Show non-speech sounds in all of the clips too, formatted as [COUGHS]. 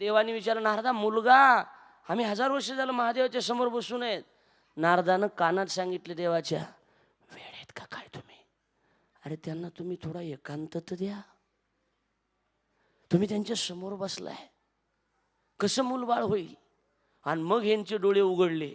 देवाने विचारलं नारदा मुलगा आम्ही हजार वर्ष झालं महादेवाच्या समोर बसून आहेत. नारदानं कानात सांगितले देवाच्या वेळेत का काय तुम्ही? अरे त्यांना तुम्ही थोडा एकांत तर द्या. तुम्ही त्यांच्यासमोर बसलाय. कसं मूलबाळ होईल? आणि मग यांचे डोळे उघडले.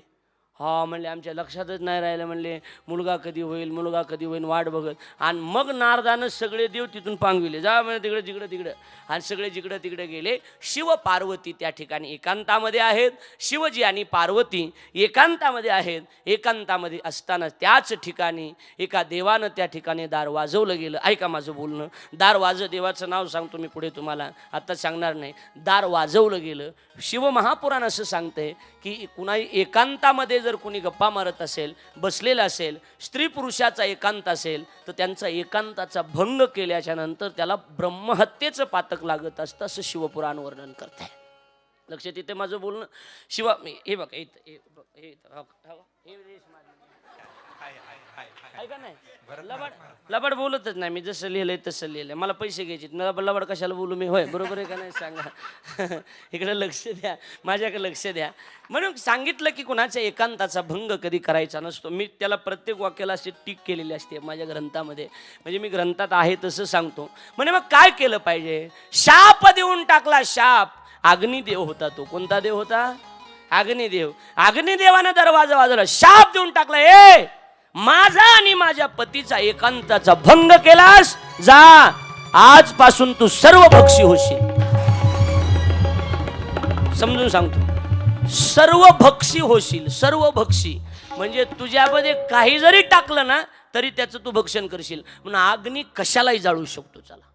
हा म्हणले आमच्या लक्षातच नाही राहिलं म्हणले मुलगा कधी होईल मुलगा कधी होईल वाट बघत. आणि मग नारदानं सगळे देव तिथून पांगविले. जा म्हणजे तिकडे तिकडं तिकडं. आणि सगळे जिकडं तिकडे गेले. शिव पार्वती त्या ठिकाणी एकांतामध्ये आहेत. शिवजी आणि पार्वती एकांतामध्ये आहेत. एकांतामध्ये असताना त्याच ठिकाणी एका देवानं त्या ठिकाणी दार वाजवलं गेलं. ऐका माझं बोलणं. दार वाज देवाचं नाव सांगतो मी पुढे तुम्हाला. आत्ता सांगणार नाही. दार वाजवलं गेलं. शिवमहापुराण असं सांगतंय की कुणाही एकांतामध्ये जर कुणी गप्पा मारत असेल बसलेला असेल स्त्री पुरुषाचा एकांत असेल तर त्यांचा एकांताचा भंग केल्याच्यानंतर त्याला ब्रह्महत्येचं पातक लागत असतं असं शिवपुराण वर्णन करत आहे लक्षात येते माझं बोलणं शिवा मी- हे बघ इथं हे नाही? लबाड लबाड बोलतच नाही मी जसं लिहिलंय तसं लिहिलंय. मला पैसे घ्यायचे मला लबाड कशाला बोलू मी? होय बरोबर आहे का नाही? सांगा. [LAUGHS] इकडे लक्ष द्या. माझ्याकडे लक्ष द्या. म्हणून सांगितलं की कुणाच्या एकांताचा भंग कधी करायचा नसतो. मी त्याला प्रत्येक वाक्याला अशी टीक केलेली असते माझ्या ग्रंथामध्ये. म्हणजे मी ग्रंथात आहे तसं सांगतो. म्हणजे मग काय केलं पाहिजे? शाप देऊन टाकला शाप. अग्निदेव होता तो. कोणता देव होता? अग्निदेव. अग्निदेवानं दरवाजा वाजवला. शाप देऊन टाकला. ए माझा आणि माझ्या पतीचा एकांताचा भंग केलास जा आजपासून तू सर्व भक्षी होशील. समजून सांगतो. सर्व भक्षी होशील सर्व भक्षी म्हणजे तुझ्यामध्ये काही जरी टाकलं ना तरी त्याचं तू भक्षण करशील. म्हणून अग्नी कशालाही जाळू शकतो चला.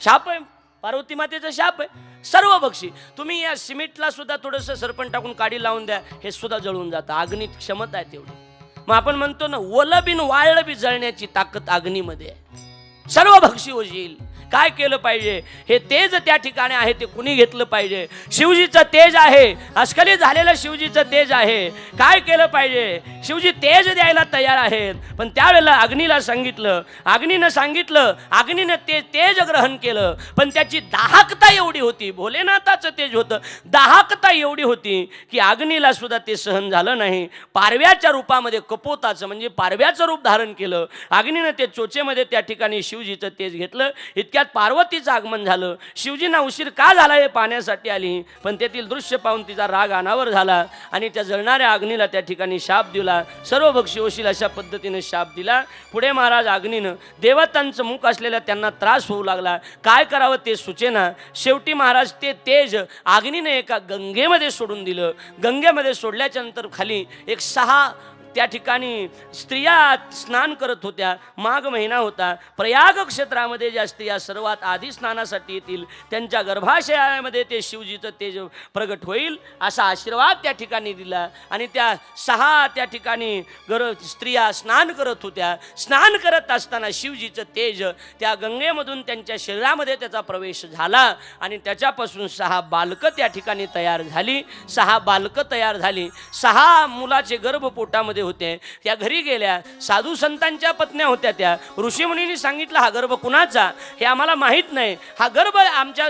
शाप आहे. पार्वती मातेचा शाप आहे. सर्व बक्षी. तुम्ही या सिमेंटला सुद्धा थोडंसं सरपण टाकून काडी लावून द्या. हे सुद्धा जळून जातं. अग्नीत क्षमता आहे तेवढी. मग आपण म्हणतो ना ओलं बिन वाळलं बी जळण्याची ताकद अग्नीमध्ये आहे. सर्व भक्षी होईल काय केलं पाहिजे? हे तेज त्या ठिकाणी आहे ते कुणी घेतलं पाहिजे? शिवजीचं तेज आहे. अस्खलित झालेलं शिवजीचं तेज आहे. काय केलं पाहिजे? शिवजी तेज द्यायला तयार आहेत. पण त्यावेळेला अग्नीला सांगितलं अग्नीनं सांगितलं अग्नीनं ते तेज ग्रहण केलं. पण त्याची दाहकता एवढी होती भोलेनाथाचं तेज होतं. दाहकता एवढी होती की अग्नीला सुद्धा ते सहन झालं नाही. पारव्याच्या रूपामध्ये कपोताचं म्हणजे पारव्याचं रूप धारण केलं. अग्नीनं ते चोचेमध्ये त्या ठिकाणी शिवजीचं तेज घेतलं. इतक्या त्यात पार्वतीचं आगमन झालं. शिवजींना उशीर का झाला हे पाहण्यासाठी आली. पण तेथील दृश्य पाहून तिचा राग अनावर झाला आणि त्या जळणाऱ्या अग्नीला त्या ठिकाणी शाप दिला. सर्व भक्षी होशील अशा पद्धतीने शाप दिला. पुढे महाराज अग्नीनं देवतांचं मुख असलेल्या त्यांना त्रास होऊ लागला. काय करावं ते सुचेना. शेवटी महाराज ते तेज अग्नीने एका गंगेमध्ये सोडून दिलं. गंगेमध्ये सोडल्याच्या नंतर खाली एक सहा त्या ठिकाणी स्त्रिया स्नान करत होत्या माघ महिना होता. प्रयाग क्षेत्रामध्ये ज्या स्त्रिया सर्वात आधी स्नानासाठी येतील त्यांच्या गर्भाशयामध्ये ते शिवजीचं तेज प्रगट होईल असा आशीर्वाद त्या ठिकाणी दिला. आणि त्या सहा त्या ठिकाणी गर स्त्रिया स्नान करत होत्या. स्नान करत असताना शिवजीचं तेज त्या गंगेमधून त्यांच्या शरीरामध्ये त्याचा प्रवेश झाला. आणि त्याच्यापासून सहा बालकं त्या ठिकाणी तयार झाली. सहा बालकं तयार झाली. सहा मुलाचे गर्भ पोटामध्ये होते. त्या घरी गेल्या. साधू संतांच्या पत्न्या होत्या त्या. ऋषीमुनींनी सांगितलं हा गर्भ कुणाचा? हे आम्हाला माहीत नाही. हा गर्भ आमच्या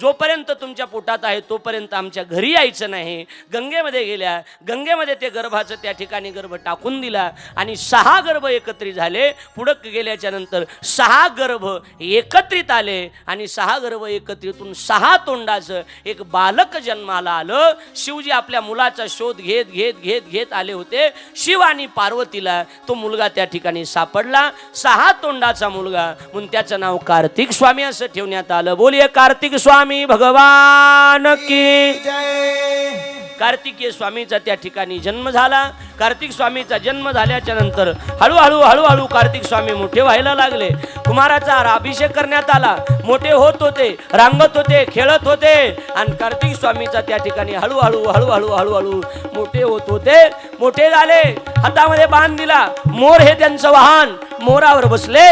जोपर्यंत तुमच्या पोटात आहे तोपर्यंत आमच्या घरी यायचं नाही. गंगेमध्ये गेल्या. गंगेमध्ये ते गर्भाचं त्या ठिकाणी गर्भ टाकून दिला आणि सहा गर्भ एकत्रित झाले. पुढं गेल्याच्यानंतर सहा गर्भ एकत्रित आले आणि सहा गर्भ एकत्रितून सहा तोंडाचं एक बालक जन्माला आलं. शिवजी आपल्या मुलाचा शोध घेत घेत घेत घेत आले होते. शिव आणि पार्वतीला तो मुलगा त्या ठिकाणी सापडला. सहा तोंडाचा मुलगा. म्हणून त्याचं नाव कार्तिक स्वामी असं ठेवण्यात आलं. बोलिये कार्तिक स्वामी भगवान की कार्तिकीय स्वामीचा त्या ठिकाणी जन्म झाला. कार्तिक स्वामीचा जन्म झाल्याच्यानंतर हळूहळू हळूहळू कार्तिक स्वामी मोठे व्हायला लागले. कुमाराचा अभिषेक करण्यात आला. मोठे होत होते रांगत होते खेळत होते. आणि कार्तिक स्वामीचा त्या ठिकाणी हळूहळू हळूहळू हळूहळू मोठे होत होते. मोठे झाले. हातामध्ये बांध दिला. मोर हे त्यांचं वाहन. मोरावर बसले.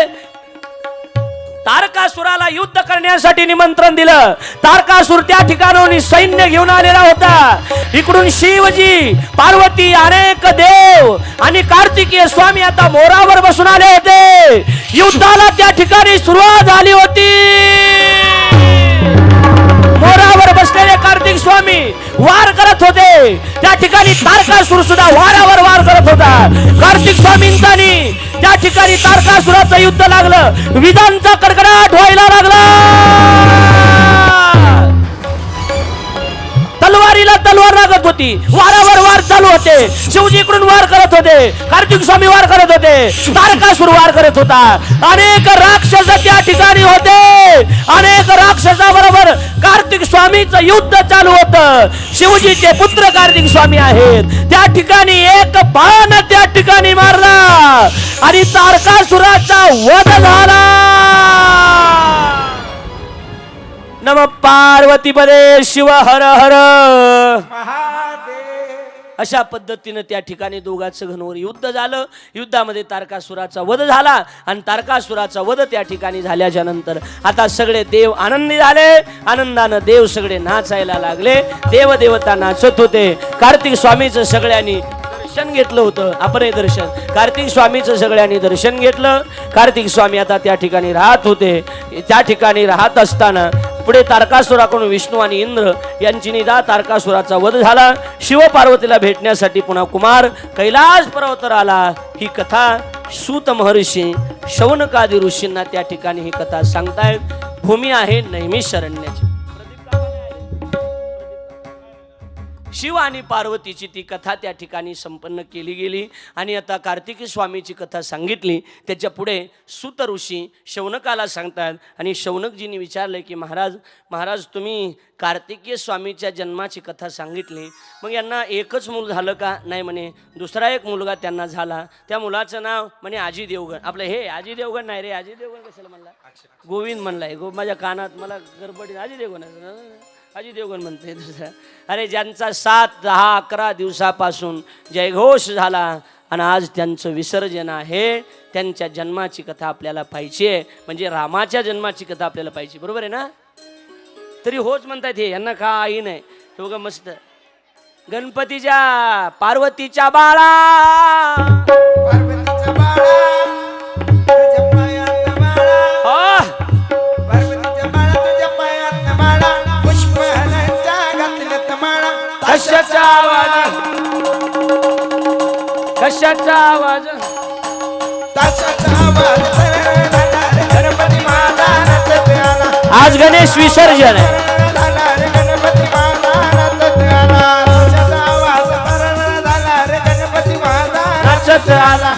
तारकासुराला युद्ध करण्यासाठी निमंत्रण दिलं. तारकासुर त्या ठिकाणाहून सैन्य घेऊन आलेला होता. इकडून शिवजी पार्वती अनेक देव आणि कार्तिकीय स्वामी आता मोरावर बसून आले होते. युद्धाला त्या ठिकाणी सुरुवात झाली होती. वारावर बसलेले कार्तिक स्वामी वार करत होते. त्या ठिकाणी तारकासूर सुद्धा वारावर वार करत होता. कार्तिक स्वामींचा त्या ठिकाणी तारकासुराचं युद्ध लागलं. विधानचा कडकडाट व्हायला लागला. वारीला तलवार लागत होती. वारावर वार चालू होते. शिवजी इकडून वार करत होते. कार्तिक स्वामी वार करत होते. तारकासूर वार करत होता. अनेक राक्षस त्या ठिकाणी होते. अनेक राक्षसाबरोबर कार्तिक स्वामीचं युद्ध चालू होतं. शिवजीचे पुत्र कार्तिक स्वामी आहेत. त्या ठिकाणी एक बाण त्या ठिकाणी मारला. आणि तारकासुराचा वध झाला. नम पार्वती पदे शिव हर हर. अशा पद्धतीनं त्या ठिकाणी दोघांचं घनवर युद्ध झालं. युद्धामध्ये तारकासुराचा वध झाला आणि तारकासुराचा वध त्या ठिकाणी झाल्याच्यानंतर आता सगळे देव आनंदी झाले. आनंदानं देव सगळे नाचायला लागले. देव देवता नाचत होते. कार्तिक स्वामीचं सगळ्यांनी दर्शन घेतलं होतं. आपण दर्शन. कार्तिक स्वामीचं सगळ्यांनी दर्शन घेतलं. कार्तिक स्वामी आता त्या ठिकाणी राहत होते. त्या ठिकाणी राहत असताना पुढे तारकासुराकडून विष्णू आणि इंद्र यांची निदा तारकासुराचा वध झाला. शिवपार्वतीला भेटण्यासाठी पुन्हा कुमार कैलास पर्वतर आला. ही कथा सूत महर्षी शौनकादी ऋषींना त्या ठिकाणी ही कथा सांगतायत. भूमी आहे नैमिषरण्याची शिव आणि पार्वतीची ती कथा त्या ठिकाणी संपन्न केली गेली. आणि आता कार्तिकी स्वामीची कथा सांगितली. त्याच्या पुढे सुत ऋषी शौनकाला सांगतात. आणि शौनकजींनी विचारलं की महाराज महाराज तुम्ही कार्तिकीय स्वामीच्या जन्माची कथा सांगितली. मग यांना एकच मूल झालं का? नाही म्हणे. दुसरा एक मुलगा त्यांना झाला. त्या मुलाचं नाव म्हणे आजी देवगण. आपलं हे आजी देवगण नाही रे. आजी देवगण कशाला म्हणला? गोविंद म्हणलाय. गो माझ्या कानात मला गडबडी आजी देवगण अजित देवगण म्हणते दुसरा. अरे ज्यांचा सात दहा अकरा दिवसापासून जयघोष झाला आणि आज त्यांचं विसर्जन आहे त्यांच्या जन्माची कथा आपल्याला पाहिजे म्हणजे रामाच्या जन्माची कथा आपल्याला पाहिजे. बरोबर आहे ना? तरी होच म्हणतात हे यांना काही नाही. हे मस्त. गणपतीच्या पार्वतीच्या बाळा! पार्वतीच्या बाळा! आज गणेश विसर्जन आहे. नाचत आला.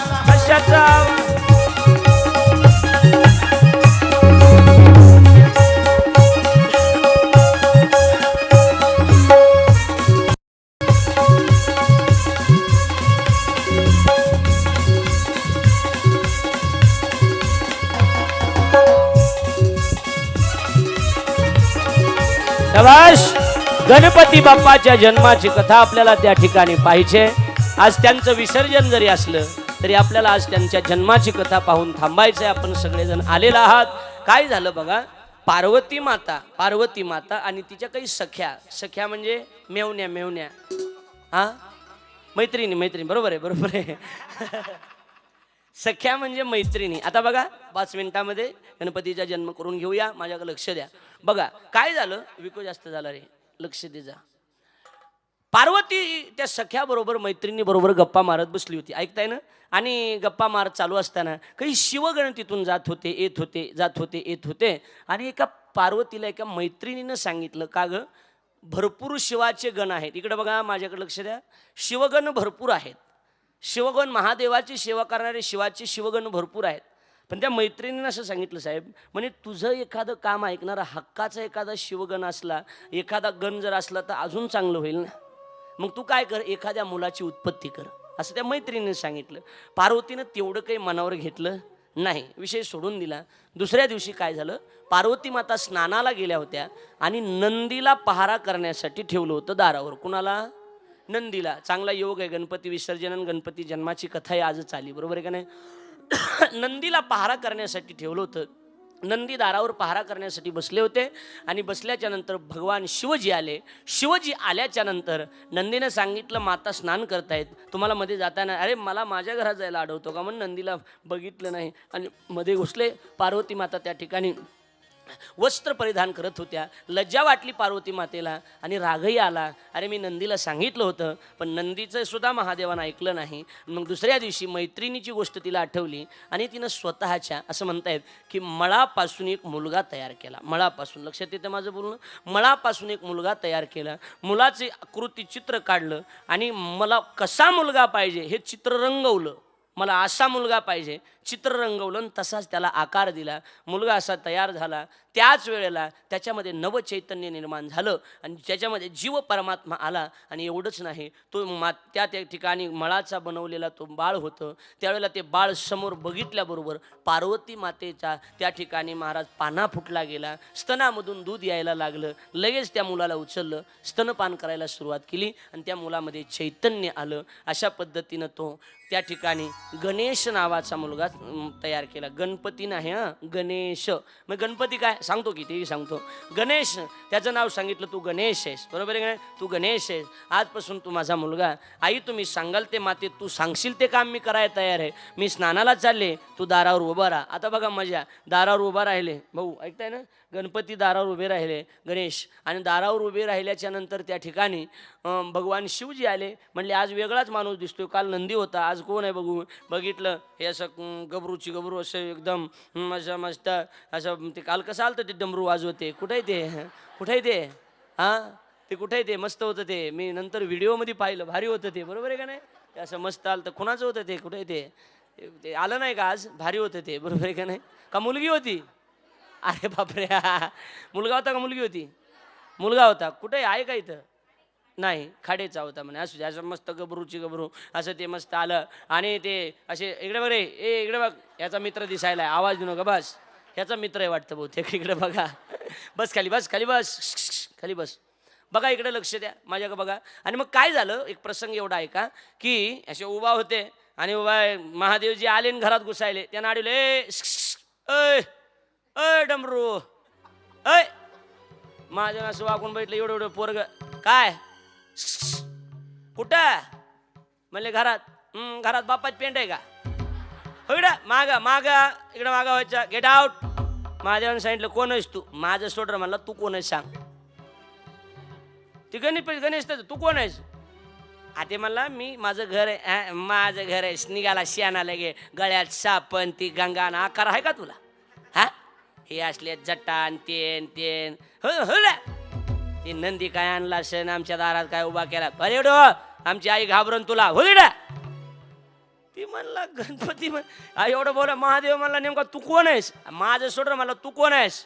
गणपती बाप्पाच्या जन्माची कथा आपल्याला त्या ठिकाणी पाहिजे. आज त्यांचं विसर्जन जरी असलं तरी आपल्याला आज त्यांच्या जन्माची कथा पाहून थांबायचंय. आपण सगळेजण आलेला आहात. काय झालं बघा? पार्वती माता पार्वती माता आणि तिच्या काही सख्या. सख्या म्हणजे मेवण्या मेवण्या. हा? मैत्रिणी मैत्रिणी. बरोबर आहे बरोबर आहे. [LAUGHS] सख्या म्हणजे मैत्रिणी. आता बघा पाच मिनिटामध्ये गणपतीचा जन्म करून घेऊया. माझ्याकडे लक्ष द्या. बघा काय झालं? विको जास्त झाला रे. लक्ष दे जा. पार्वती त्या सख्याबरोबर मैत्रिणीबरोबर गप्पा मारत बसली होती ऐकताय ना? आणि गप्पा मारत चालू असताना काही शिवगण तिथून जात होते येत होते जात होते येत होते. आणि एका पार्वतीला एका मैत्रिणीनं सांगितलं का ग? भरपूर शिवाचे गण आहेत. इकडे बघा माझ्याकडे लक्ष द्या. शिवगण भरपूर आहेत. शिवगण महादेवाची सेवा करणारे शिवाचे शिवगण भरपूर आहेत. पण त्या मैत्रिणीनं असं सांगितलं साहेब म्हणे तुझं एखादं काम ऐकणारा हक्काचा एखादा शिवगण असला एखादा गण जर असला तर अजून चांगलं होईल ना? मग तू काय कर एखाद्या मुलाची उत्पत्ती कर. असं त्या मैत्रिणीने सांगितलं. पार्वतीनं तेवढं काही मनावर घेतलं नाही. विषय सोडून दिला. दुसऱ्या दिवशी काय झालं? पार्वती माता स्नानाला गेल्या होत्या आणि नंदीला पहारा करण्यासाठी ठेवलं होतं दारावर. कुणाला? नंदीला. चांगला योग आहे गणपती विसर्जन गणपती जन्माची कथा आहे आजच आली. बरोबर आहे का नाही? [COUGHS] नंदीला पहारा करण्यासाठी ठेवलं होतं. नंदी दारावर पहारा करण्यासाठी बसले होते आणि बसल्याच्या नंतर भगवान शिवजी आले. शिवजी आल्याच्यानंतर नंदीनं सांगितलं माता स्नान करतायत. तुम्हाला मध्ये जाताना अरे मला माझ्या घरात जायला आढळतो का? म्हणून नंदीला बघितलं नाही. आणि मध्ये घुसले. पार्वती माता त्या ठिकाणी वस्त्र परिधान करत होत्या. लज्जा वाटली पार्वती मातेला आणि रागही आला. अरे मी नंदीला सांगितलं होतं पण नंदीचं सुद्धा महादेवानं ऐकलं नाही. मग दुसऱ्या दिवशी मैत्रिणीची गोष्ट तिला आठवली आणि तिनं स्वतःच्या असं म्हणतायत की मळापासून एक मुलगा तयार केला. मळापासून लक्षात येतं माझं बोलणं? मळापासून एक मुलगा तयार केला. मुलाचे आकृती चित्र काढलं आणि मला कसा मुलगा पाहिजे हे चित्र रंगवलं. मला असा मुलगा पाहिजे. चित्र रंगवलं तसाच त्याला आकार दिला. मुलगा असा तयार झाला. त्याच वेळेला त्याच्यामध्ये नवचैतन्य निर्माण झालं आणि त्याच्यामध्ये जीव परमात्मा आला आणि एवढंच नाही तो मा त्या त्या ठिकाणी मळाचा बनवलेला तो बाळ होतं. त्यावेळेला ते बाळ समोर बघितल्याबरोबर पार्वती मातेचा त्या ठिकाणी महाराज पाना फुटला गेला. स्तनामधून दूध यायला लागलं. लगेच त्या मुलाला उचललं. स्तनपान करायला सुरुवात केली आणि त्या मुलामध्ये चैतन्य आलं. अशा पद्धतीनं तो त्या ठिकाणी गणेश नावाचा मुलगा तयार केला. गणपती नाही हां? गणेश. मग गणपती काय? सांगतो की तेही सांगतो. गणेश त्याचं नाव सांगितलं तू गणेश आहेस. बरोबर आहे का तू गणेश आहेस. आजपासून तू माझा मुलगा. आई तुम्ही सांगाल ते माते तू सांगशील ते काम मी करायला तयार आहे. मी स्नानाला चालले तू दारावर उभा राहा. आता बघा मजा. दारावर उभा राहिले. भाऊ ऐकताय ना? गणपती दारावर उभे राहिले गणेश. आणि दारावर उभे राहिल्याच्या नंतर त्या ठिकाणी भगवान शिवजी आले. म्हणले आज वेगळाच माणूस दिसतोय. काल नंदी होता. आज कोण आहे बघू? बघितलं हे असं गबरूची गबरू असं एकदम मजा असं मस्त असं ते काल कसं आलं ते डमरू वाजवते? कुठे ते? कुठे ते? हां? ते कुठे ते? मस्त होतं ते. मी नंतर व्हिडिओमध्ये पाहिलं. भारी होतं ते. बरोबर आहे का नाही? असं मस्त आलं. तर कुणाचं होतं ते? कुठे ते? ते आलं नाही का आज? भारी होतं ते. बरोबर आहे का नाही? का मुलगी होती? अरे बापरे. [LAUGHS] मुलगा होता का मुलगी होती? मुलगा होता. कुठे आहे का इथं? नाही खाडेचा होता म्हणे. असू दे असं मस्त गबरूची गबरू असं ते मस्त आलं. आणि ते असे इकडे बघ रे ए इकडे बघ. याचा मित्र दिसायला आहे. आवाज देऊ नका बस. याचा मित्र आहे वाटतं बहुतेक. इकडे बघा. बस खाली बस खाली बस. खाली बस. बघा इकडे लक्ष द्या. माझ्याकडे बघा. आणि मग काय झालं? एक प्रसंग एवढा आहे का की असे उभा होते आणि उभा महादेवजी आले आणि घरात घुसायले. त्यांना आडवले ए अय अय डमरू अय माझ्या असं वाकून बघितलं एवढं एवढं पोरग. काय? कुठं? म्हणले घरात. घरात बापाच पेंट आहे का? हो इकडं मागा मागा इकडं मागा व्हायचा. गेट आउट महादेवाने सांगितलं कोण आहेस तू? माझं सोडर म्हणलं तू कोण आहेस सांग. ती गणेश गणेश तू कोण आहेस? आते म्हणला मी माझं घर आहे माझं घर आहे. निघाला शियाना लगे. गळ्यात सापण ती गंगा आकार आहे का तुला? हा? हे असले जटान तेन तेन. हो हो ती नंदी काय आणला सण आमच्या दारात काय उभा केला? अरे डो आमची आई घाबरून तुला हो ती म्हणला गणपती म्हण एवढं बोला महादेव म्हणला नेमका तू कोण आहेस? माझं सोडलं मला तू कोण आहेस?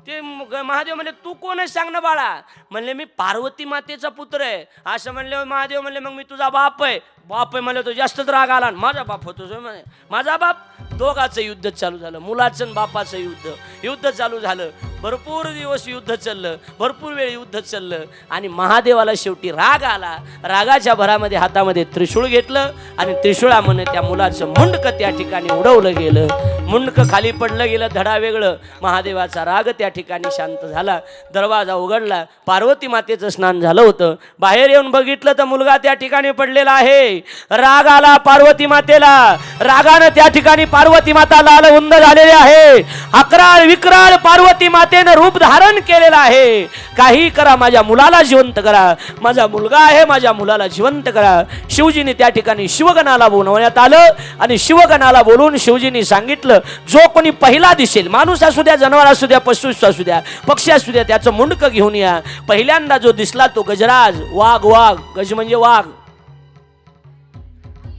ते ग- महादेव म्हणले तू कोण आहेस सांग ना बाळा. म्हणले मी पार्वती मातेचा पुत्र आहे. असं म्हणले महादेव म्हणले मग मी तुझा बाप आहे. बाप आहे म्हणले तो जास्तच राग आला आणि माझा बाप होतो म्हणे माझा बाप दोघाचं युद्ध चालू झालं मुलाचं आणि बापाचं युद्ध. युद्ध चालू झालं भरपूर दिवस युद्ध चाललं भरपूर वेळ युद्ध चाललं आणि महादेवाला शेवटी राग आला. रागाच्या भरामध्ये हातामध्ये त्रिशूळ घेतलं आणि त्रिशूळामध्ये त्या मुलाचं मुंडकं त्या ठिकाणी उडवलं गेलं. मुंडकं खाली पडलं गेलं धडा वेगळं. महादेवाचा राग त्या ठिकाणी शांत झाला. दरवाजा उघडला पार्वती मातेचं स्नान झालं होतं. बाहेर येऊन बघितलं तर मुलगा त्या ठिकाणी पडलेला आहे. राग आला पार्वती मातेला. रागानं त्या ठिकाणी पार्वती माता लाल उंद झालेले आहे. अकराळ विक्राळ पार्वती मातेनं रूप धारण केलेलं आहे. काही करा माझ्या मुलाला जिवंत करा. माझा मुलगा आहे माझ्या मुलाला जिवंत करा. शिवजीने त्या ठिकाणी शिवगणाला बोलवण्यात आलं आणि शिवगणाला बोलून शिवजींनी सांगितलं जो कोणी पहिला दिसेल माणूस असू द्या जनावर असू द्या पशु असू द्या पक्षी असू द्या त्याचं मुंडकं घेऊन या. पहिल्यांदा जो दिसला तो गजराज वाघ वाघ गज म्हणजे वाघ.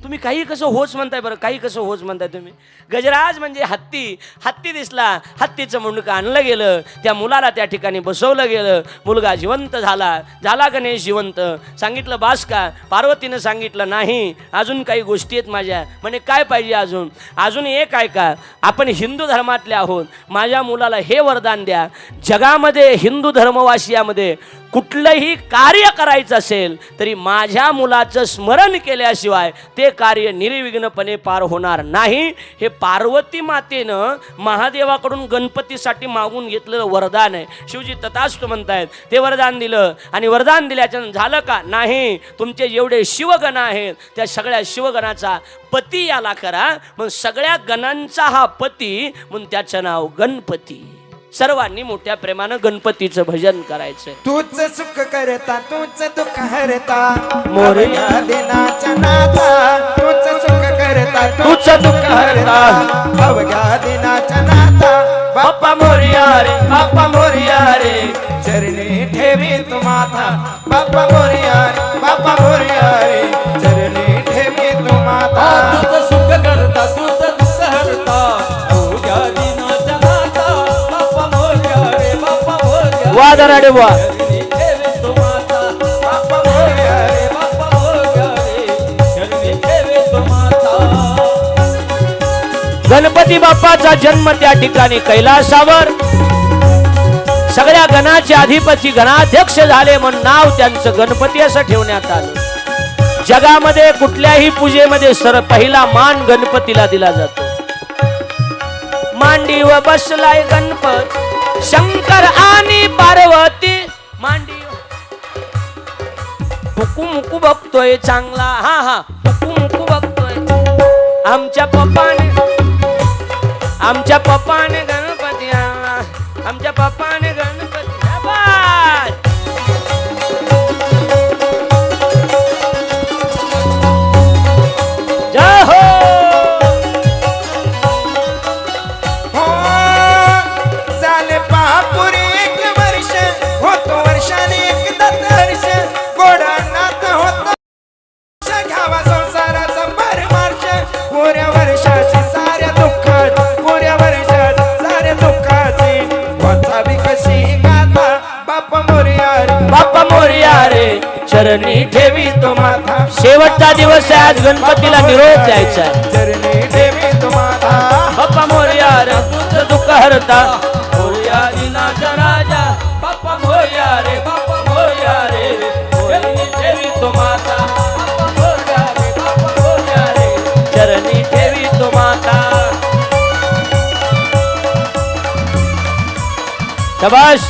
तुम्ही काही कसं होच म्हणताय बरं? काही कसं होच म्हणताय तुम्ही? गजराज म्हणजे हत्ती. हत्ती दिसला. हत्तीचं मुंडकं आणलं गेलं. त्या मुलाला त्या ठिकाणी बसवलं गेलं. मुलगा जिवंत झाला. झाला गणेश जिवंत? सांगितलं बास का पार्वतीनं सांगितलं नाही. अजून काही गोष्टी आहेत माझ्या. म्हणे काय पाहिजे अजून? अजून एक आहे का? आपण हिंदू धर्मातले आहोत. माझ्या मुलाला हे वरदान द्या. जगामध्ये हिंदू धर्मवासियामध्ये कुठलंही कार्य करायचं असेल तरी माझ्या मुलाचं स्मरण केल्याशिवाय ते कार्य निर्विघ्नपणे पार होणार नाही. हे पार्वती मातेनं महादेवाकडून गणपतीसाठी मागून घेतलेलं वरदान आहे. शिवजी तथास्तु म्हणतायत ते वरदान दिलं. आणि वरदान दिल्याच्या झालं का? नाही. तुमचे जेवढे शिवगण आहेत त्या सगळ्या शिवगणाचा पती याला करा. मग सगळ्या गणांचा हा पती म्हणून त्याचं नाव गणपती. सर्वांनी मोठ्या प्रेमानं गणपतीचं भजन करायचंय. तूच सुख करता तूच दुःख हरता. मोरया दिनाच्या नाथा तूच सुख करता तूच दुःख हरता. अवघ्या दिनाच्या नाथा बाप्पा मोरया रे बाप्पा मोरया रे. चरणी ठेवी तू माथा बाप्पा मोरया रे बाप्पा मोरया रे. तो माता गणपती बाप्पाचा जन्म त्या ठिकाणी कैलासावर. सगळ्या गणाचे अधिपती गणाध्यक्ष झाले म्हणून नाव त्यांचं गणपती असं ठेवण्यात आलं. जगामध्ये कुठल्याही पूजेमध्ये सर पहिला मान गणपतीला दिला जातो. मांडीव बसलाय गणपत. शंकर आणि पार्वती मांडी. मुकू मुकू बघतोय चांगला. हा हा. मुकू मुकू बघतोय. आमच्या पप्पाने आमच्या पप्पाने गणपती आमच्या पप्पाने बाप्पा मोरया रे चरणी ठेवी तो माथा. शेवटचा दिवस आहे आज गणपतीला निरोप द्यायचा आहे. चरणी देवी तुम्हाला बाप्पा मोरया रे तुझं दुःख हरता. मोरया दिनाचा राजा बाप्पा मोरया रे बाप्पा मोरया रे. चरणी ठेवी तो माता बाप्पा मोरया रे बाप्पा मोरया रे. चरणी ठेवी तो माता शबाश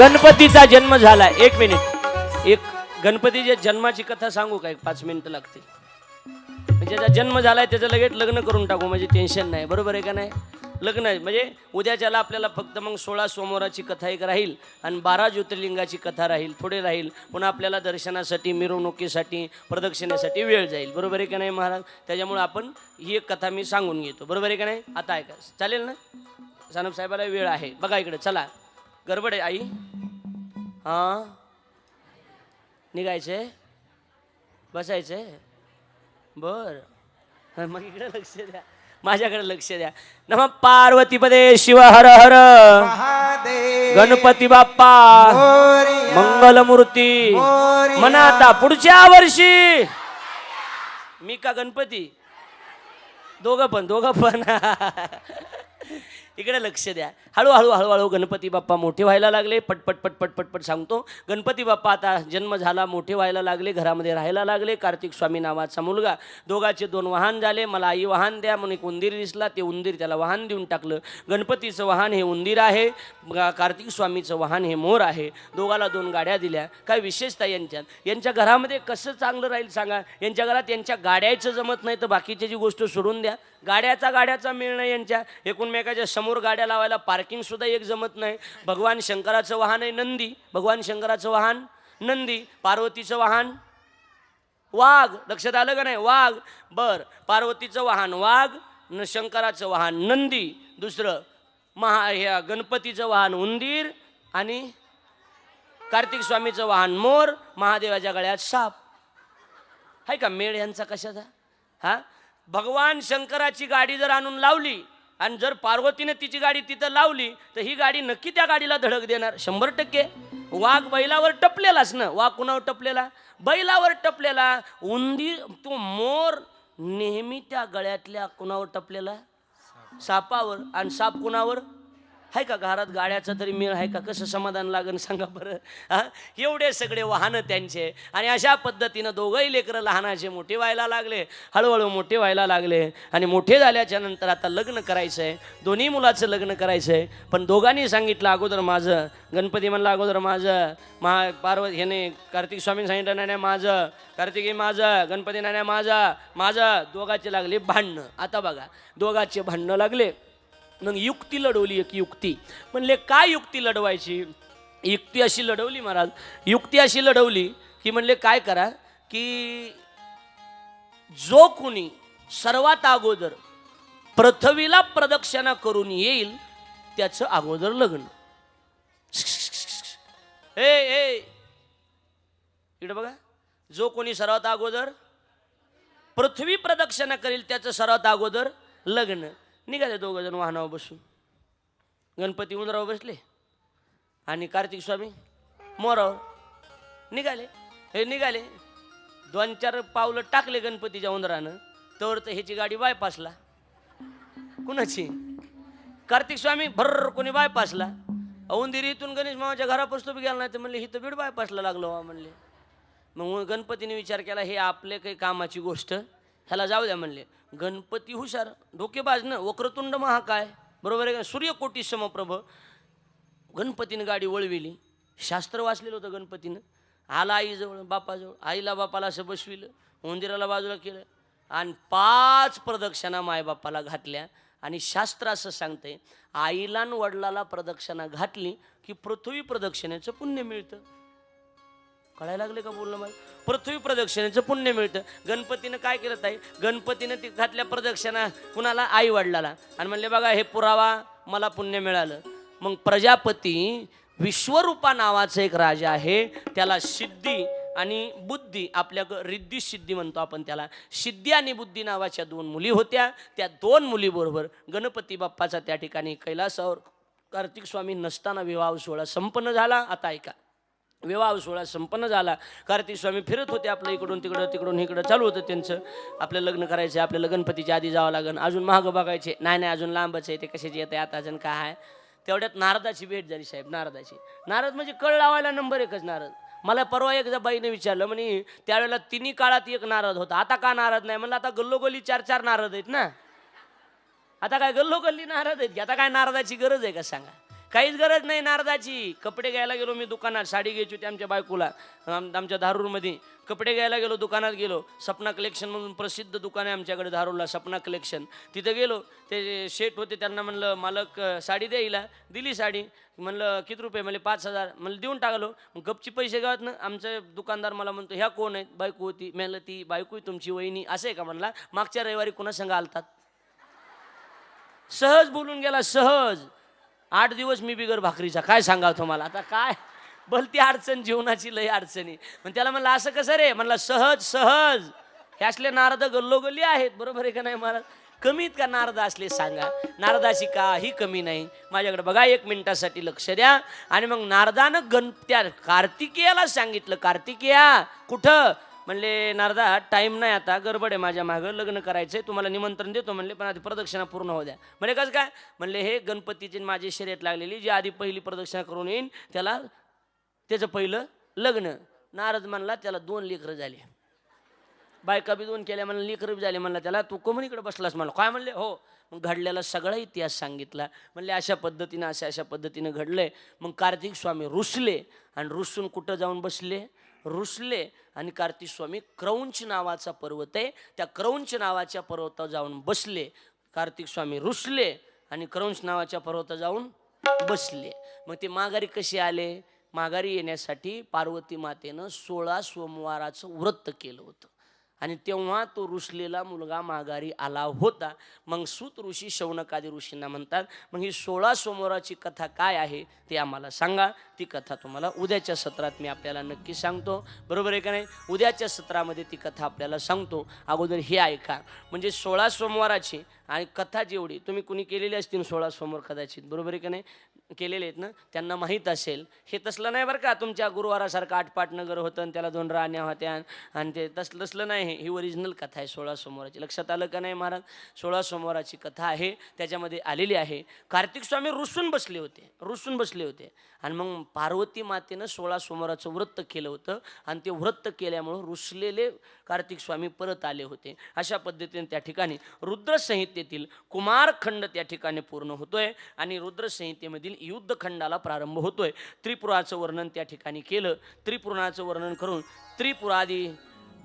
गणपतीचा जन्म झाला. एक मिनिट एक गणपतीच्या जन्माची कथा सांगू का? एक पाच मिनिटं लागते म्हणजे जन्म झालाय त्याचं लगेच लग्न करून टाकू. म्हणजे टेन्शन नाही. बरोबर आहे का नाही? लग्न आहे. म्हणजे उद्याच्याला आपल्याला फक्त मग सोळा सोमवाराची कथा एक राहील आणि बारा ज्योतिर्लिंगाची कथा राहील. थोडे राहील. पुन्हा आपल्याला दर्शनासाठी मिरवणुकीसाठी प्रदक्षिणेसाठी वेळ जाईल. बरोबर आहे का नाही महाराज? त्याच्यामुळे आपण ही एक कथा मी सांगून घेतो. बरोबर आहे का नाही? आता ऐका. चालेल ना? सानप साहेबाला वेळ आहे. बघा इकडे. चला. गडबड आहे आई. हां. निघायचंय बसायचंय बर. मग इकडे लक्ष द्या. माझ्याकडे लक्ष द्या. नम पार्वतीपदे शिव हर हर. गणपती बाप्पा. मंगलमूर्ती. म्हणा आता पुढच्या वर्षी. मी का गणपती? दोघं पण दोघं पण. इकडे लक्ष द्या. हळूहळू हळूहळू गणपती बाप्पा मोठे व्हायला लागले. पटपट पटपट पटपट सांगतो. गणपती बाप्पा आता जन्म झाला मोठे व्हायला लागले घरामध्ये राहायला लागले. कार्तिक स्वामी नावाचा मुलगा. दोघाचे दोन वाहन झाले. मला आई वाहन द्या म्हणून एक उंदीर दिसला. ते उंदीर त्याला वाहन देऊन टाकलं. गणपतीचं वाहन हे उंदीर आहे. कार्तिक स्वामीचं वाहन हे मोर आहे. दोघाला दोन गाड्या दिल्या. काय विशेषता यांच्यात? यांच्या घरामध्ये कसं चांगलं राहील सांगा? यांच्या घरात यांच्या गाड्याचं जमत नाही तर बाकीची जी गोष्ट सोडून द्या. गाड्याचा गाड्याचा मिळणं यांच्या. एकूणमेकाच्या समोर गाड्या लावायला पार्किंग सुद्धा एक जमत नाही. भगवान शंकराचं वाहन आहे नंदी. भगवान शंकराचं वाहन नंदी. पार्वतीचं वाहन वाघ. लक्षात आलं का नाही? वाघ. बर. पार्वतीचं वाहन वाघ न शंकराचं वाहन नंदी. दुसरं महा ह्या गणपतीचं वाहन उंदीर आणि कार्तिक स्वामीचं वाहन मोर. महादेवाच्या गळ्यात साप. आहे का? मेळ यांचा कशाचा? हा? भगवान शंकराची गाडी जर आणून लावली आणि जर पार्वतीने तिची गाडी तिथं लावली तर ही गाडी नक्की त्या गाडीला धडक देणार. शंभर टक्के. वाघ बैलावर टपलेलाच ना. वाघ कुणावर टपलेला? बैलावर टपलेला. उंदीर तो मोर नेहमी त्या गळ्यातल्या कुणावर टपलेला? सापावर. आणि साप कुणावर? आहे का घरात गाड्याचा तरी मेळ आहे का? कसं समाधान लागन सांगा बरं? एवढे सगळे वाहनं त्यांचे. आणि अशा पद्धतीनं दोघंही लेकरं लहानाचे मोठे व्हायला लागले हळूहळू मोठे व्हायला लागले. आणि मोठे झाल्याच्यानंतर आता लग्न करायचं आहे दोन्ही मुलाचं लग्न करायचं आहे पण दोघांनी सांगितलं अगोदर माझं. गणपती म्हणलं अगोदर माझं. महा पार्वत ह्याने कार्तिक स्वामी सांगितलं नाण्या माझं. कार्तिकी माझं. गणपती नाण्या माझा माझं. माझं. दोघाचे लागले भांडणं. आता बघा दोघाचे भांडणं लागले. मग युक्ती लढवली एक युक्ती. म्हणले काय युक्ती लढवायची? युक्ती अशी लढवली महाराज. युक्ती अशी लढवली की म्हणले काय करा की जो कुणी सर्वात अगोदर पृथ्वीला प्रदक्षिणा करून येईल त्याचं अगोदर लग्न. ए ए इकडे बघा. जो कोणी सर्वात अगोदर पृथ्वी प्रदक्षिणा करेल त्याचं सर्वात अगोदर लग्न. निघाले दोघंजण वाहनावर बसून. गणपती उंदरावर बसले. आणि कार्तिक स्वामी मोरावर निघाले. हे निघाले. दोन चार पावलं टाकले गणपतीच्या उंदरानं. तर ह्याची गाडी बायपासला कुणाची? कार्तिक स्वामी भर कोणी बायपासला औंदिरी इथून गणेश मामाच्या घरापासून बी गेला नाही तर म्हणले हिथं बीड बायपासला लागलो बा म्हणले. मग गणपतीने विचार केला हे आपले काही कामाची गोष्ट ह्याला जाऊ द्या म्हणले. गणपती हुशार डोकेबाज ना वक्रतुंड महाकाय. बरोबर आहे का? सूर्यकोटी समप्रभ. गणपतीनं गाडी वळविली. शास्त्र वाचलेलं होतं गणपतीनं. आला आईजवळ बापाजवळ. आईला बापाला असं बसविलं. मंदिराला बाजूला केलं. आणि पाच प्रदक्षिणा मायबापाला घातल्या. आणि शास्त्र असं सांगते आईला आणि वडिलाला प्रदक्षिणा घातली की पृथ्वी प्रदक्षिणेचं पुण्य मिळतं. कळायला लागले का बोलणं मला? पृथ्वी प्रदक्षिणेचं पुण्य मिळतं. गणपतीनं काय केलं ताई? गणपतीनं ती घातल्या प्रदक्षिणा कुणाला? आई वडिलाला. आणि म्हणले बघा हे पुरावा मला पुण्य मिळालं. मग प्रजापती विश्वरूपा नावाचं एक राजा आहे. त्याला सिद्धी आणि बुद्धी आपल्या रिद्धी सिद्धी म्हणतो आपण त्याला. सिद्धी आणि बुद्धी नावाच्या दोन मुली होत्या. त्या दोन मुलीबरोबर गणपती बाप्पाचा त्या ठिकाणी कैलासावर कार्तिक स्वामी नसताना विवाह सोहळा संपन्न झाला. आता ऐका. विवाह सोहळा संपन्न झाला. कार्तिक स्वामी फिरत होते आपलं इकडून तिकडं तिकडून इकडं. चालू होतं त्यांचं. आपलं लग्न करायचं आपल्याला गणपतीच्या आधी जावं लागेल अजून महाग बघायचे. नाही नाही अजून लांबच आहे ते कशाची येते आता अजून काय आहे? तेवढ्यात नारदाची भेट झाली साहेब नारदाची. नारद म्हणजे कळ लावायला नंबर एकच नारद. मला परवा एकदा बाईने विचारलं म्हणे त्यावेळेला तिन्ही काळात एक नारद होता. आता का नारद नाही? म्हणलं आता गल्लोगल्ली चार चार नारद आहेत ना. आता काय गल्लोगल्ली नारद आहेत की? आता काय नारदाची गरज आहे का? सांगा. काहीच गरज नाही नारदाची. कपडे घ्यायला गेलो मी दुकानात साडी घ्यायची होती आमच्या बायकोला आमच्या धारूरमध्ये कपडे घ्यायला गेलो दुकानात गेलो. सपना कलेक्शन म्हणून प्रसिद्ध दुकान आहे आमच्याकडे धारूरला सपना कलेक्शन तिथं गेलो ते शेठ होते त्यांना म्हणलं मालक साडी द्यायला दिली साडी. म्हणलं किती रुपये? म्हणले पाच हजार. म्हणलं देऊन टाकलो. गपची पैसे गावात ना आमचा दुकानदार मला म्हणतो ह्या कोण आहेत? बायको होती. म्हणलं ती बायको आहे तुमची वहिनी. असं आहे का म्हणला मागच्या रविवारी कोणा संघ आलतात? सहज बोलून गेला सहज. आठ दिवस मी बिगर भाकरीचा. काय सांगाव तुम्हाला? आता काय? भलती अडचण जीवनाची लय अडचणी. पण त्याला म्हणलं असं कसं रे? म्हणलं सहज सहज. हे असले नारद गल्लोगल्ली आहेत बरोबर आहे का नाही महाराज? कमीत का नारद असले सांगा. नारदाची काही कमी नाही. माझ्याकडे बघा एक मिनिटासाठी लक्ष द्या. आणि मग नारदानं गण त्या कार्तिकेयाला सांगितलं. कार्तिकेया कुठं? म्हणले नारदा टाईम नाही आता गडबड आहे माझ्या मागं लग्न करायचं आहे तुम्हाला निमंत्रण देतो म्हणले पण आधी प्रदक्षिणा पूर्ण होऊ द्या. म्हणजे कसं काय? म्हणले हे गणपतीची माझी शर्यत लागलेली जी आधी पहिली प्रदक्षिणा करून येईन त्याला त्याचं पहिलं लग्न. नारद म्हणला त्याला दोन लेकरं झाले. बायका बी दोन केल्या म्हणलं लेकरं बी झाले म्हणलं त्याला तू कोमणीकडे बसलास म्हणलं? काय? म्हणले हो. मग घडलेला सगळा इतिहास सांगितला. म्हणले अशा पद्धतीनं अशा अशा पद्धतीनं घडलंय. मग कार्तिक स्वामी रुसले आणि रुसून कुठं जाऊन बसले? रुसले आणि कार्तिक स्वामी क्रौंच नावाचा पर्वत आहे. त्या क्रौंच नावाच्या पर्वतावर जाऊन बसले. कार्तिक स्वामी रुसले आणि क्रौंच नावाच्या पर्वता जाऊन बसले. मग ते माघारी कसे आले? माघारी येण्यासाठी पार्वती मातेनं सोळा सोमवाराचं व्रत केलं होतं. आणि तेव्हा तो रुसलेला मुलगा माघारी आला होता. मग सूत ऋषी शौनकादी ऋषींना म्हणतात मग ही सोळा सोमवाराची कथा काय आहे ते आम्हाला सांगा. ती कथा तुम्हाला उद्याच्या सत्रात मी आपल्याला नक्की सांगतो. बरोबर आहे का नाही? उद्याच्या सत्रामध्ये ती कथा आपल्याला सांगतो. अगोदर हे ऐका. म्हणजे सोळा सोमवाराची आणि कथा जेवढी तुम्ही कुणी केलेली असतील सोळा सोमवार कदाचित बरोबर आहे का नाही? केलेले आहेत ना त्यांना माहीत असेल. हे तसलं नाही बरं का तुमच्या गुरुवारासारखं आठपाट नगर होतं आणि त्याला दोन राण्या होत्या आणि ते तसलं तसलं नाही हे. ही ओरिजिनल कथा आहे सोळा सोमवाराची. लक्षात आलं का नाही महाराज? सोळा सोमवाराची कथा आहे त्याच्यामध्ये आलेली आहे. कार्तिक स्वामी रुसून बसले होते रुसून बसले होते. आणि मग पार्वती मातेनं सोळा सोमवाराचं व्रत केलं होतं आणि ते व्रत केल्यामुळं रुसलेले कार्तिक स्वामी परत आले होते. अशा पद्धतीने त्या ठिकाणी रुद्रसंहितेतील कुमारखंड त्या ठिकाणी पूर्ण होतोय आणि रुद्रसंहितेमधील युद्धखंडाला प्रारंभ होतोय. त्रिपुराचं वर्णन त्या ठिकाणी केलं. त्रिपुराचं वर्णन करून त्रिपुरादी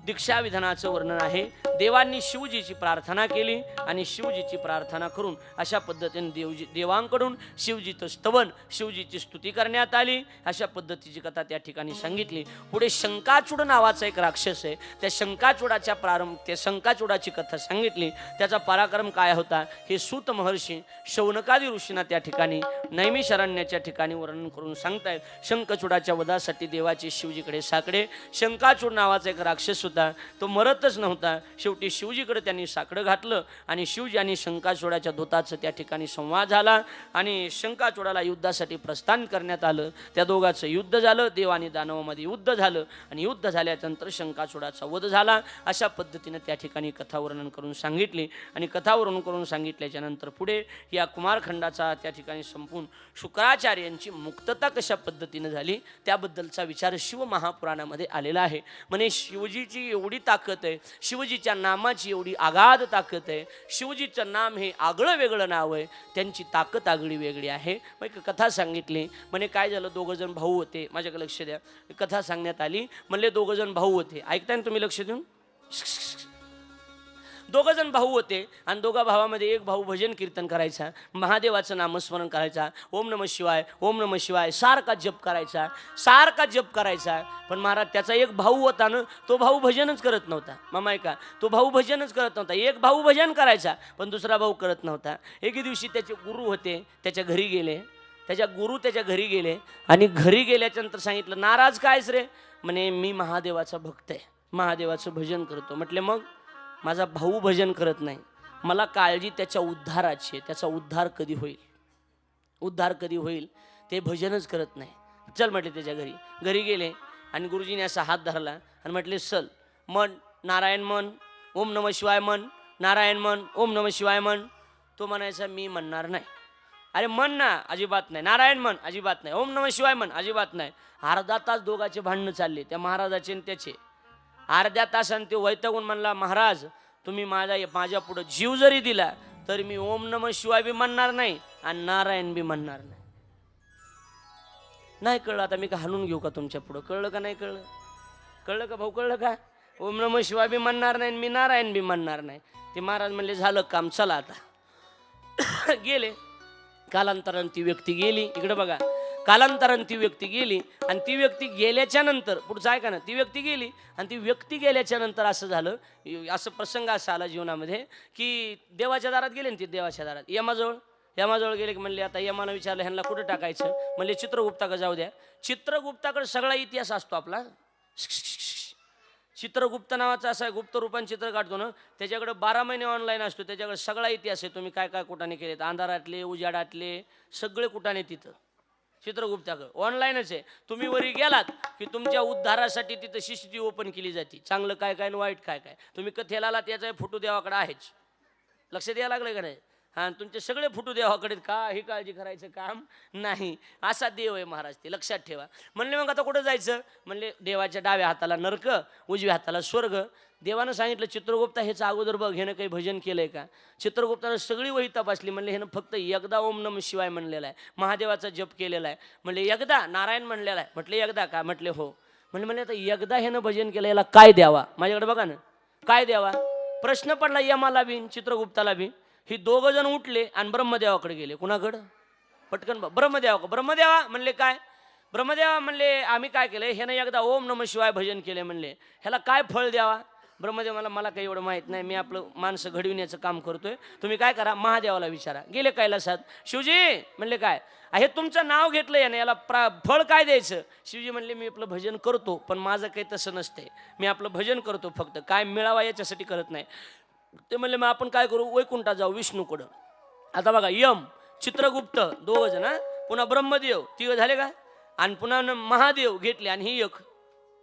दीक्षा विधानाचं वर्णन आहे. देवांनी शिवजीची प्रार्थना केली आणि शिवजीची प्रार्थना करून अशा पद्धतीने देवजी देवांकडून शिवजीचं स्तवन शिवजीची स्तुती करण्यात आली. अशा पद्धतीची कथा त्या ठिकाणी सांगितली. पुढे शंकाचूड नावाचा एक राक्षस आहे. त्या शंकाचूडाच्या प्रारंभ त्या शंकाचूडाची कथा सांगितली. त्याचा पराक्रम काय होता? हे सूत महर्षी शौनकादी ऋषींना त्या ठिकाणी नैमिषारण्याच्या ठिकाणी वर्णन करून सांगतायत. शंखचूडाच्या वधासाठी देवाचे शिवजीकडे साकडे. शंकाचूड नावाचा एक राक्षस होता. तो मरतच नव्हता. शेवटी शिवजीकडे त्यांनी साकडं घातलं आणि शिवजी आणि शंकाचोडाच्या दूताचं त्या ठिकाणी संवाद झाला आणि शंकाचोडाला युद्धासाठी प्रस्थान करण्यात आलं. त्या दोघांचं युद्ध झालं देव आणि दानवामध्ये युद्ध झालं आणि युद्ध झाल्यानंतर शंकाचोडाचा वध झाला. अशा पद्धतीनं त्या ठिकाणी कथा वर्णन करून सांगितली आणि कथा वर्णन करून सांगितल्याच्या नंतर पुढे या कुमारखंडाचा त्या ठिकाणी संपून शुक्राचार्यांची मुक्तता कशा पद्धतीनं झाली त्याबद्दलचा विचार शिव महापुराणामध्ये आलेला आहे. म्हणे शिवजीची एवढी ताकद आहे. शिवजीच्या नामाची एवढी आगाध ताकद आहे. शिवजीचं नाम हे आगळं वेगळं नाव आहे. त्यांची ताकद आगळी वेगळी आहे. मग एक कथा सांगितली. म्हणे काय झालं? दोघंजण भाऊ होते. माझ्याकडे लक्ष द्या. कथा सांगण्यात आली. म्हणले दोघंजण भाऊ होते. ऐकताय ना तुम्ही लक्ष देऊन? दोघं जण भाऊ होते आणि दोघा भावामध्ये एक भाऊ भजन कीर्तन करायचा महादेवाचं नामस्मरण करायचा ओम नम शिवाय ओम नम शिवाय सारखा जप करायचा सारखा जप करायचा. पण महाराज त्याचा एक भाऊ होता ना तो भाऊ भजनच करत नव्हता. मामा ऐका तो भाऊ भजनच करत नव्हता. एक भाऊ भजन करायचा पण दुसरा भाऊ करत नव्हता. एके दिवशी त्याचे गुरु होते त्याच्या घरी गेले. त्याच्या गुरु त्याच्या घरी गेले आणि घरी गेल्याच्यानंतर सांगितलं नाराज कायच रे? म्हणे मी महादेवाचा भक्त आहे. महादेवाचं भजन करतो. म्हटले मग? माझा भाऊ भजन करत नाही. मला काळजी त्याच्या उद्धाराची आहे. त्याचा उद्धार कधी होईल? उद्धार कधी होईल? ते भजनच करत नाही. चल म्हटले त्याच्या घरी. घरी गेले आणि गुरुजीने असा हात धरला आणि म्हटले चल मन नारायण मन ओम नम शिवाय मन नारायण मन ओम नम शिवाय मन. तो म्हणायचा मी म्हणणार नाही. अरे मन ना अजिबात नाही. नारायण मन अजिबात नाही. ओम नम शिवाय मन अजिबात नाही. अर्धा तास दोघाचे भांडणं चालले. त्या महाराजाचे आणि त्याचे. अर्ध्या तासाने ते वैतागून म्हणला महाराज तुम्ही माझा माझ्या पुढं जीव जरी दिला तरी मी ओम नम शिवाय बी म्हणणार नाही आणि नारायण बी म्हणणार नाही. नाही कळलं आता मी का घेऊ का तुमच्या पुढं? कळलं का नाही कळलं? कळलं का भाऊ कळलं का? ओम नम शिवाय बी म्हणणार नाही आणि मी नारायण बी म्हणणार नाही. ते महाराज म्हणले झालं काम चला आता. [COUGHS] गेले. कालांतरानं ती व्यक्ती गेली. इकडे बघा. कालांतरानं ती व्यक्ती गेली आणि ती व्यक्ती गेल्याच्यानंतर पुढचं आहे का ना ती व्यक्ती गेली आणि ती व्यक्ती गेल्याच्यानंतर असं झालं असं प्रसंग असा आला जीवनामध्ये की देवाच्या दारात गेले ना ती देवाच्या दारात. यमाजवळ यमाजवळ गेले की म्हणले आता यमानं विचारलं ह्यांना कुठं टाकायचं? म्हणले चित्रगुप्ताकडे जाऊ द्या. चित्रगुप्ताकडे सगळा इतिहास असतो आपला. चित्रगुप्त नावाचा असा गुप्त रूपाने चित्र काढतो ना त्याच्याकडे बारा महिने ऑनलाईन असतो त्याच्याकडे सगळा इतिहास आहे तुम्ही काय काय कुठाने केलेत? अंधारातले उजाडातले सगळे कुठाने तिथं. चित्रगुप्ताकडे. ऑनलाईनच आहे. तुम्ही वरी गेलात की तुमच्या उद्धारासाठी तिथं सी सी टी ओपन केली जाते. चांगलं काय काय आणि वाईट काय काय. तुम्ही कथेला आलात याचा फोटो देवाकडे आहेच. लक्ष द्यायला लागलं का नाही? आणि तुमचे सगळे फुटू देवाकडे काही काळजी करायचं काम नाही. असा देव आहे महाराज ते लक्षात ठेवा. म्हणले मग आता कुठं जायचं? म्हणले देवाच्या डाव्या हाताला नरक उजव्या हाताला स्वर्ग. देवानं सांगितलं चित्रगुप्ता ह्याचं अगोदर बघ ह्यानं काही भजन केलंय का? चित्रगुप्तानं सगळी वही तपासली. म्हणले ह्यानं फक्त एकदा ओम नम शिवाय म्हणलेला आहे. महादेवाचा जप केलेला आहे. म्हणले एकदा? नारायण म्हणलेला आहे. म्हटले एकदा का? म्हटले हो. म्हणले म्हणले आता एकदा ह्यानं भजन केलं याला काय द्यावा? माझ्याकडे बघा ना. काय द्यावा? प्रश्न पडला यमाला बी चित्रगुप्ताला बी. ही दोघं जण उठले आणि ब्रह्मदेवाकडे गेले. कुणाकडं पटकन बा- ब्रह्मदेवाकडे ब्रह्मदेवा म्हणले काय? ब्रह्मदेवा म्हणले आम्ही काय केलं ह्यानं एकदा ओम नम शिवाय भजन केले म्हणले. ह्याला काय फळ द्यावा? ब्रह्मदेव मला मला काही एवढं माहीत नाही. मी आपलं माणसं घडविण्याचं काम करतोय. तुम्ही काय करा? महादेवाला विचारा. गेले कैलासात. शिवजी म्हणले काय? हे तुमचं नाव घेतलं याने. याला प्रा फळ काय द्यायचं? शिवजी म्हणले मी आपलं भजन करतो पण माझं काही तसं नसतंय. मी आपलं भजन करतो फक्त. काय मिळावा याच्यासाठी करत नाही. ते म्हणले मग आपण काय करू? वैकुंठा जाऊ विष्णूकडं. आता बघा यम चित्रगुप्त दोघ जण पुन्हा ब्रह्मदेव तिघ झाले का? आणि पुन्हा महादेव घेतले आणि ही एक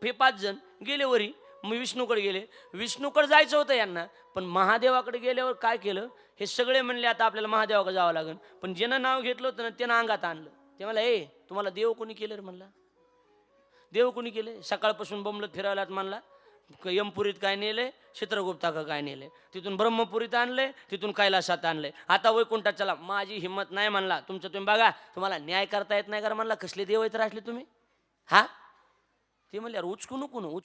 हे पाच जण गेले वरी. मग विष्णूकडे गेले. विष्णूकडे जायचं होतं यांना पण महादेवाकडे गेल्यावर काय केलं? हे सगळे म्हणले आता आपल्याला महादेवाकडे जावं लागेल. पण ज्यानं नाव घेतलं होतं ना त्यानं अंगात आणलं. ते मला ए तुम्हाला देव कोणी केलं रे म्हणला? देव कोणी केले सकाळपासून बमलत फिरायला म्हणला. यमपुरीत काय नेले चित्रगुप्ताक काय नेले तिथून ब्रह्मपुरीत आणले तिथून कैलासात आणले आता वैकुंठात चला माझी हिंमत नाही म्हणला. तुमचं तुम्ही बघा तुम्हाला न्याय करता येत नाही का म्हणला? कसले देव येत राहिले असले तुम्ही? हा? ते म्हणले "अरे उचकू नको ना उच